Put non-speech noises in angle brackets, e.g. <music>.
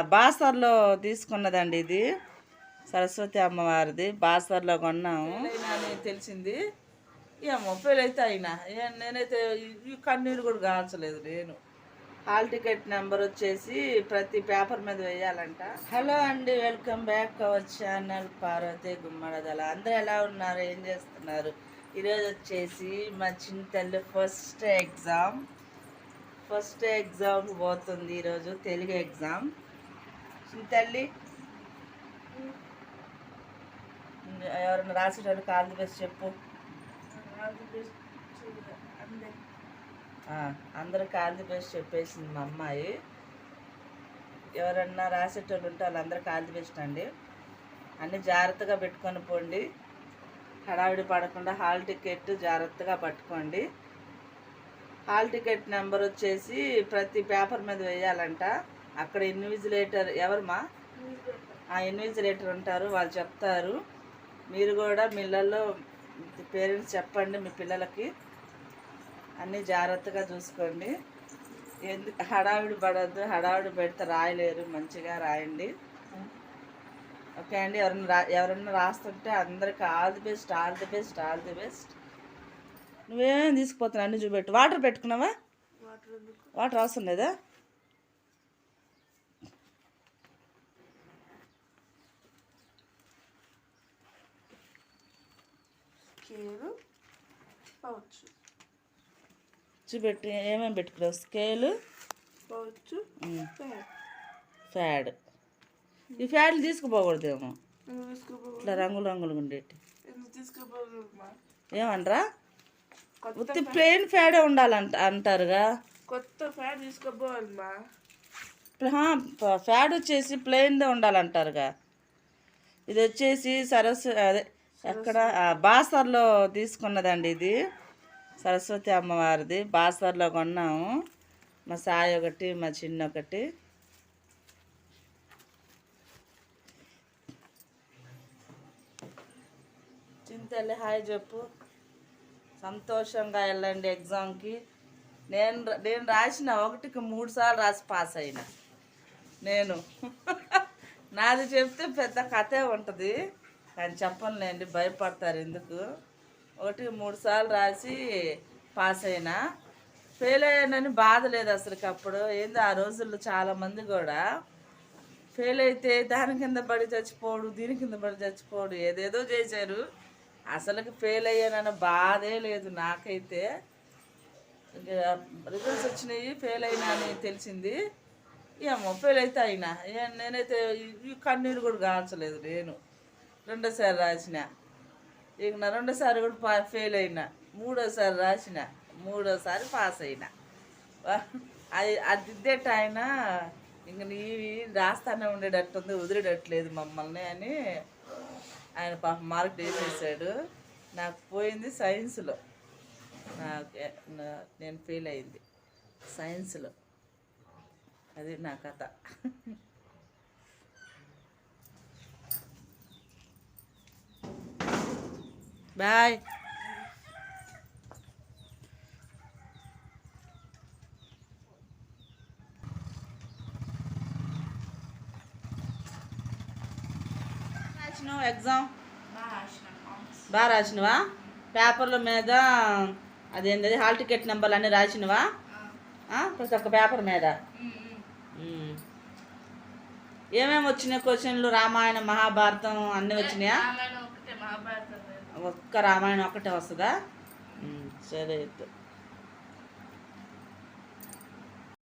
బాసర్లో తీసుకున్నదండి ఇది. సరస్వతి అమ్మవారిది. బాసర్లో కొన్నాము. అని తెలిసింది. ఏమో అయితే అయినా. నేనైతే ఈ- కన్నీరు కూడా కాల్చలేదు నేను. హాల్ టికెట్ నెంబర్ వచ్చేసి ప్రతి పేపర్ మీద వేయాలంట. హలో అండి welcome back our channel Parvathi Gummadidala. అందరూ ఎలా ఉన్నారు? ఏం చేస్తున్నారు? ఈరోజు వచ్చేసి మా చిన్న తల్లి ఫస్ట్ ఎగ్జామ్. ఫస్ట్ ఎగ్జామ్ పోతుంది ఈరోజు తెలుగు ఎగ్జామ్. తల్లి? ఎవరైనా రాసేటప్పుడు కాల్ ది బెస్ట్ చెప్పు. అందరూ కాల్ బెస్ట్ చెప్పేసింది మా అమ్మాయి. ఎవరన్నా రాసేటోళ్ళు ఉంటే వాళ్ళందరూ కాల్ బెస్ట్ అండి. అన్నీ జాగ్రత్తగా పెట్టుకొని పోండి. హడావిడి పడకుండా హాల్ టికెట్ జాగ్రత్తగా పట్టుకోండి. హాల్ టికెట్ నెంబర్ వచ్చేసి ప్రతి పేపర్ మీద వేయాలంట. అక్కడ ఇన్విజిలేటర్ ఎవరమ్మా? ఆ ఇన్విజిలేటర్ ఉంటారు వాళ్ళు చెప్తారు. మీరు కూడా మిల్లల్లో పేరెంట్స్ చెప్పండి మీ పిల్లలకి. అన్నీ జాగ్రత్తగా చూసుకోండి. ఎందుకు హడావిడి పడద్దు హడావిడి పెడితే రాయలేరు మంచిగా రాయండి. ఓకే అండి ఎవరన్నా రా ఎవరన్నా రాస్తుంటే అందరికి all the best all the best all the best. నువ్వేం తీసుకుపోతున్నావు? అన్ని చూపెట్టు. వాటర్ పెట్టుకున్నావా? వాటర్ అవసరం లేదా? Scale pouch. చూపెట్టు ఏమేమి పెట్టుకున్నావు? స్కేలు? Pouch pad. ఈ ఫ్యాడ్లు తీసుకుపోకూడదేమో. ఇట్లా రంగులు రంగులుగా ఉండేటి. ఏమంటారా? ఉత్తి ప్లెయిన్ ఫ్యాడే ఉండాలంట అంటారుగా. కొత్త హా, ప- ఫ్యాడ్ వచ్చేసి ప్లెయిన్దే ఉండాలంటారుగా. ఇది వచ్చేసి సరస్వ అదే ఎక్కడ? బాసర్లో తీసుకున్నదండి ఇది. సరస్వతి అమ్మవారిది. బాసర్లో కొన్నాము. మా సాయి ఒకటి మా చిన్న ఒకటి. చింతల్లి హాయ్ చెప్పు. సంతోషంగా వెళ్ళండి ఎగ్జామ్కి. నేను నేను రాసిన ఒకటికి మూడు సార్లు రాసి పాస్ అయినా. నేను. <laughs> నాది చెప్తే పెద్ద కథే ఉంటుంది. కానీ చెప్పనులేండి భయపడతారు ఎందుకు? ఒకటి మూడు సార్లు రాసి పాస్ అయినా. ఫెయిల్ అయ్యానని బాధ లేదు అసలుకి అప్పుడు ఏందో ఆ రోజుల్లో చాలామంది కూడా ఫెయిల్ అయితే దాని కింద పడి చచ్చిపోడు దీని కింద పడి చచ్చిపోడు ఏదేదో చేశారు. అసలుకి ఫెయిల్ అయ్యానన్న బాధే లేదు నాకైతే. రిజల్ట్స్ వచ్చినాయి ఫెయిల్ అయినా అని తెలిసింది. ఏమో ఫెయిల్ అయితే అయినా. నేనైతే ఈ కన్నీరు కూడా కాల్చలేదు నేను. రెండోసారి రాసిన. ఇక నా రెండోసారి కూడా పా ఫెయిల్ అయినా. మూడోసారి రాసిన. మూడోసారి పాస్ అయినా. అది అది ఇద్దేట ఆయన ఇంక నీవి రాస్తానే ఉండేటట్టుంది వదిలేటట్లేదు మమ్మల్ని అని ఆయన పాప మార్క్ వేసేసాడు నాకు పోయింది సైన్స్లో నాకు నేను ఫెయిల్ అయింది. సైన్స్లో అది నా కథ. బాయ్. రాసినావు ఎగ్జామ్? బాగా రాసినవా? పేపర్ల మీద అదేంటది హాల్ టికెట్ నెంబర్లు అన్నీ రాసినవా? ప్రతి ఒక్క పేపర్ మీద. ఏమేమి వచ్చినాయి క్వశ్చన్లు? రామాయణం మహాభారతం అన్నీ వచ్చినాయా? ఒక్క రామాయణం ఒక్కటే వస్తుందా? సరే అయితే.